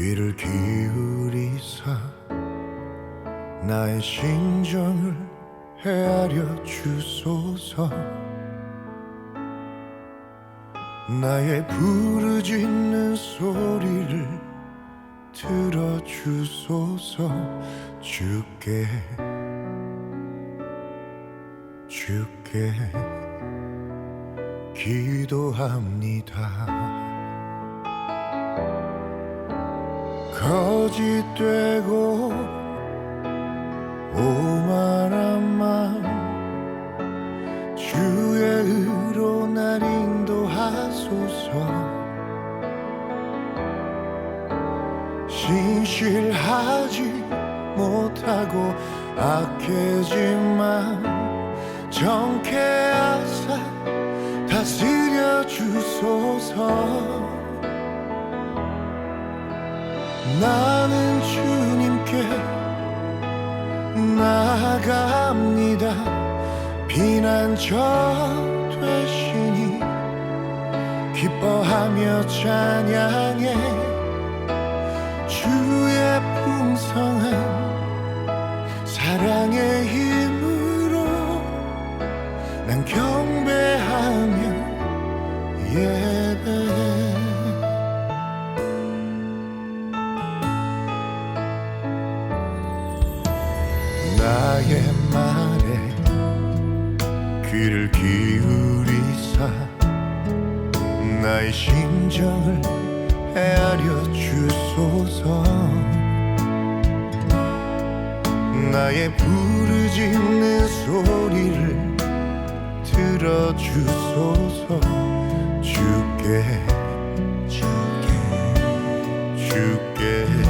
귀를 기울이사 나의 심정을 헤아려 주소서 나의 부르짖는 소리를 들어주소서 주께 주께 기도합니다. 거짓되고 오만한 마음 주의 의로 날 인도하소서. 신실하지 못하고 악해지만 정케하사 다스려 주소서 나는 주님께 나아갑니다. 비난적 되시니 기뻐하며 찬양해. 주의 풍성한 사랑의 힘으로 난 경배하며 예배해 나의 말에 귀를 기울이사 나의 심정을 헤아려 주소서. 나의 부르짖는 소리를 들어주소서. 주께 주께 주께